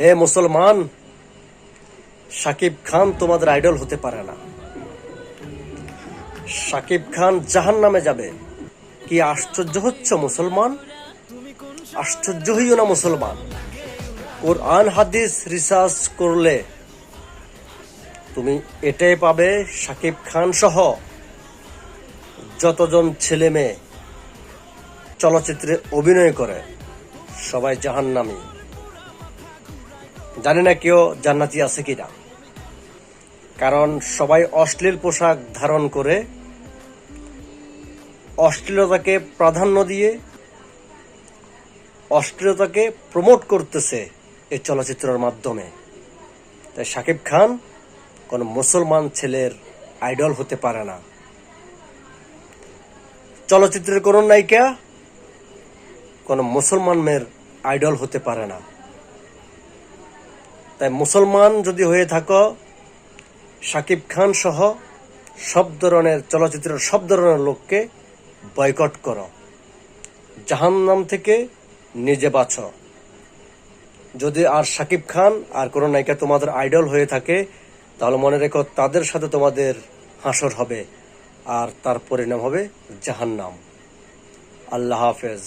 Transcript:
হে মুসলমান সাকিব খান তোমাদের আইডল হতে পারে না। সাকিব খান জাহান নামে যাবে। কি আশ্চর্য হচ্ছে মুসলমান? আশ্চর্য হইও না মুসলমান। কোরআন, হাদিস, রিসার্চ করলে তুমি এটাই পাবে সাকিব খান সহ যতজন ছেলে মেয়ে চলচ্চিত্রে অভিনয় করে, সবাই জাহান্নামী। জানি না কেউ জান্নাতি আছে কিনা। কারণ সবাই অশ্লীল পোশাক ধারণ করে, অশ্লীলতাকে প্রাধান্য দিয়ে, অশ্লীলতাকে প্রমোট করতেছে এই চলচ্চিত্রের মাধ্যমে। তাই শাকিব খান কোন মুসলমান ছেলের আইডল হতে পারে না। চলচ্চিত্রের কোন নায়িকা কোন মুসলমান মেয়ের আইডল হতে পারে না। তাই মুসলমান যদি হয়ে থাকো শাকিব খান সহ সব ধরনের চলচ্চিত্রের সব ধরনের লোককে বয়কট করো। জাহান্নাম থেকে নিজে বাঁচো। যদি আর শাকিব খান আর কোনো নায়িকা তোমাদের আইডল হয়ে থাকে, তাহলে মনে রেখো তাদের সাথে তোমাদের হাসর হবে, আর তার পরিণাম হবে জাহান্নাম। আল্লাহ হাফেজ।